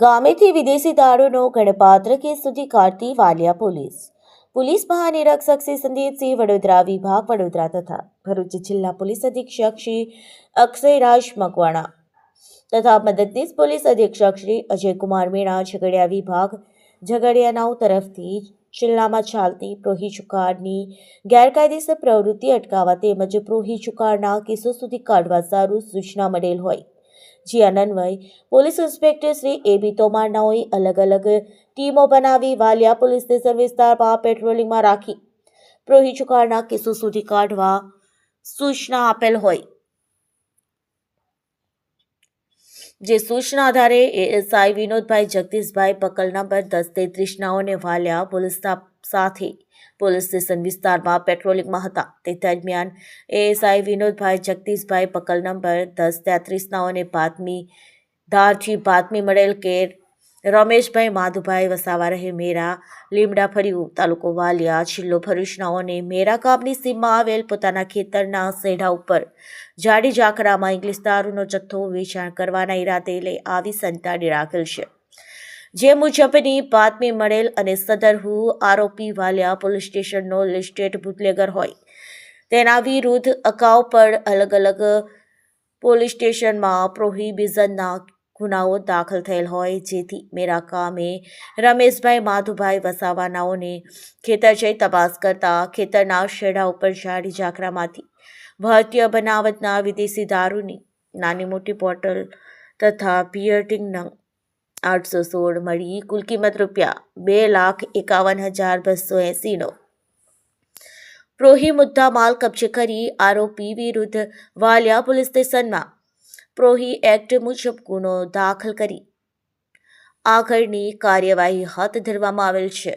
ગામેથી વિદેશી દારૂનો ગણપાત્ર કેસ સુધી કાઢતી વાલિયા પોલીસ. પોલીસ મહાનિરીક્ષક શ્રી સંદીપસિંહ વડોદરા વિભાગ વડોદરા તથા ભરૂચ જિલ્લા પોલીસ અધિક્ષક શ્રી અક્ષયરાજ મકવાણા તથા મદદનીશ પોલીસ અધિક્ષક શ્રી અજયકુમાર મીણા ઝઘડિયા વિભાગ ઝઘડિયાનાઓ તરફથી જિલ્લામાં ચાલતી પ્રોહી ચુકાડની ગેરકાયદેસર પ્રવૃત્તિ અટકાવવા તેમજ પ્રોહી ચુકાડના કેસો સુધી કાઢવા સારું સૂચના મળેલ હોય. જે અનન્વય police inspector Shri A B તોમારનાઓએ અલગ અલગ ટીમો બનાવી વાલિયા પોલીસ સ્ટેશન વિસ્તારમાં પેટ્રોલિંગમાં રાખી. પ્રોહી ચુકારના કેસો સુધી કાઢવા સૂચના આપેલ હોય. જે સૂચના આધારે એએસઆઈ વિનોદભાઈ જગદીશભાઈ પકલ નંબર દસ તેત્રીસ નાઓને વાલિયા પોલીસ સાથે પોલીસ સ્ટેશન વિસ્તારમાં પેટ્રોલિંગમાં હતા. તે દરમિયાન એએસઆઈ વિનોદભાઈ, જગદીશભાઈ પકલ નંબર દસ તેત્રીસ નાઓને બાતમી ધારથી બાતમી મળેલ કે રમેશભાઈ માધુભાઈ વસાવા રહે મેરા લીમડા ફર્યું. તાલુકો વાલિયા જિલ્લો ભરૂચ નાઓને મેરા ગામની સીમમાં આવેલ પોતાના ખેતરના સેઢા ઉપર જાડી ઝાકરામાં ઇંગ્લિશ દારૂનો જથ્થો વેચાણ કરવાના ઈરાદે લઈ આવી સંતાડી રાખેલ છે. જે મુજબની બાતમી મળેલ અને સદરહુ આરોપી વાલિયા પોલીસ સ્ટેશનનો લિસ્ટેડ બુટલેગર હોય. તેના વિરુદ્ધ અગાઉ પણ અલગ અલગ પોલીસ સ્ટેશનમાં પ્રોહિબિઝનના ગુનાઓ દાખલ થયેલ હોય. જેથી મેરા કામે રમેશભાઈ માધુભાઈ વસાવાનાઓને ખેતર જઈ તપાસ કરતા ખેતરના શેડા ઉપર જાડી ઝાકરામાંથી ભારતીય બનાવટના વિદેશી દારૂની નાની મોટી બોટલ તથા બિયર્ટિંગ નંગ આઠસો સોળ મળી. કુલ કિંમત રૂપિયા બે લાખ એકાવન હજાર બસો એંસીનો. પ્રોહી મુદ્દા માલ કબજે કરી આરોપી વિરુદ્ધ વાલિયા પોલીસ સ્ટેશનમાં પ્રોહી એક્ટ મુજબ ગુનો દાખલ કરી. આગળની કાર્યવાહી હાથ ધરવામાં આવેલ છે.